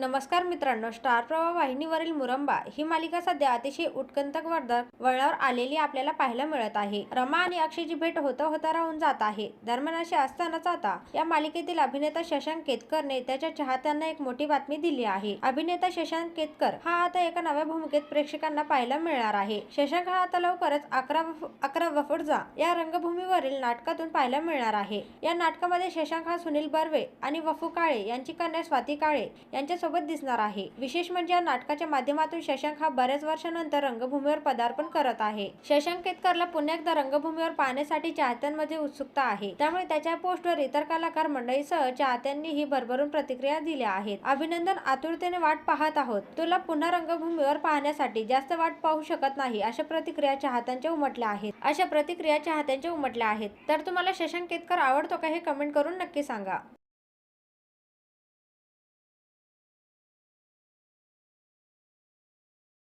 नमस्कार मित्रांनो स्टार प्रवाह वाहिनीवरील मुरंबा ही मालिका सध्या अतिशय उत्कंठवर्धक वळणावर आलेली आपल्याला पाहायला मिळत आहे. रमा आणि अक्षयची भेट होता होता राहून जात आहे. दरम्यान अशी असतानाच आता या मालिकेतील अभिनेता शशांक केतकरने त्याच्या चाहत्यांना एक मोठी बातमी दिली आहे. अभिनेता शशांक केतकर हा आता एका नव्या भूमिकेत प्रेक्षकांना पाहायला मिळणार आहे. शशांक हा आता लवकरच अकरा अकरा वफडजा या रंगभूमीवरील नाटकातून पाहायला मिळणार आहे. या नाटकामध्ये शशांक हा सुनील बर्वे आणि वफू काळे यांची कन्या स्वाती काळे यांच्या यांच्यासोबत दिसणार आहे. विशेष म्हणजे या नाटकाच्या माध्यमातून शशांक हा बऱ्याच वर्षानंतर रंगभूमीवर पदार्पण करत आहे. शशांक केतकरला पुन्हा एकदा रंगभूमीवर पाहण्यासाठी चाहत्यांमध्ये उत्सुकता आहे. त्यामुळे त्याच्या पोस्टवर इतर कलाकार मंडळीसह चाहत्यांनीही भरभरून प्रतिक्रिया दिल्या आहेत. अभिनंदन आतुरतेने वाट पाहत आहोत. तुला पुन्हा रंगभूमीवर पाहण्यासाठी जास्त वाट पाहू शकत नाही अशा प्रतिक्रिया चाहत्यांच्या उमटल्या आहेत. अशा प्रतिक्रिया चाहत्यांच्या उमटल्या आहेत. तर तुम्हाला शशांक केतकर आवडतो का हे कमेंट करून नक्की सांगा.